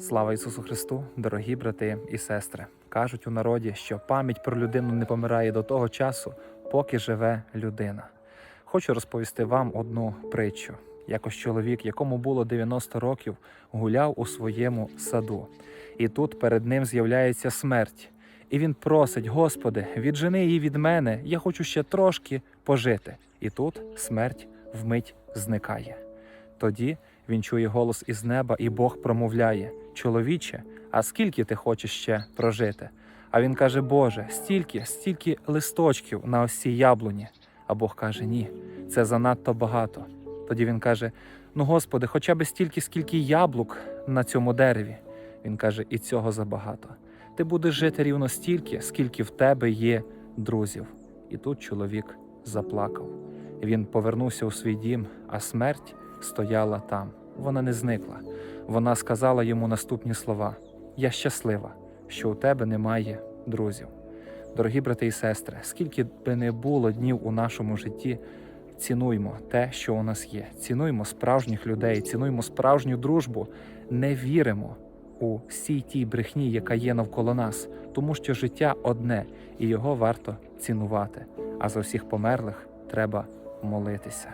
Слава Ісусу Христу, дорогі брати і сестри. Кажуть у народі, що пам'ять про людину не помирає до того часу, поки живе людина. Хочу розповісти вам одну притчу. Якось чоловік, якому було 90 років, гуляв у своєму саду, і тут перед ним з'являється смерть. І він просить: Господи, віджени її від мене, я хочу ще трошки пожити. І тут смерть вмить зникає. Тоді він чує голос із неба, і Бог промовляє: Чоловіче, а скільки ти хочеш ще прожити? А він каже: Боже, стільки, стільки листочків на ось цій яблуні. А Бог каже: Ні, це занадто багато. Тоді він каже: Ну, Господи, хоча б стільки, скільки яблук на цьому дереві. Він каже: І цього забагато. Ти будеш жити рівно стільки, скільки в тебе є друзів. І тут чоловік заплакав. Він повернувся у свій дім, а смерть стояла там. Вона не зникла. Вона сказала йому наступні слова: Я щаслива, що у тебе немає друзів. Дорогі брати і сестри, скільки би не було днів у нашому житті, цінуймо те, що у нас є. Цінуймо справжніх людей, цінуймо справжню дружбу, не віримо у всій тій брехні, яка є навколо нас, тому що життя одне, і його варто цінувати. А за всіх померлих треба молитися.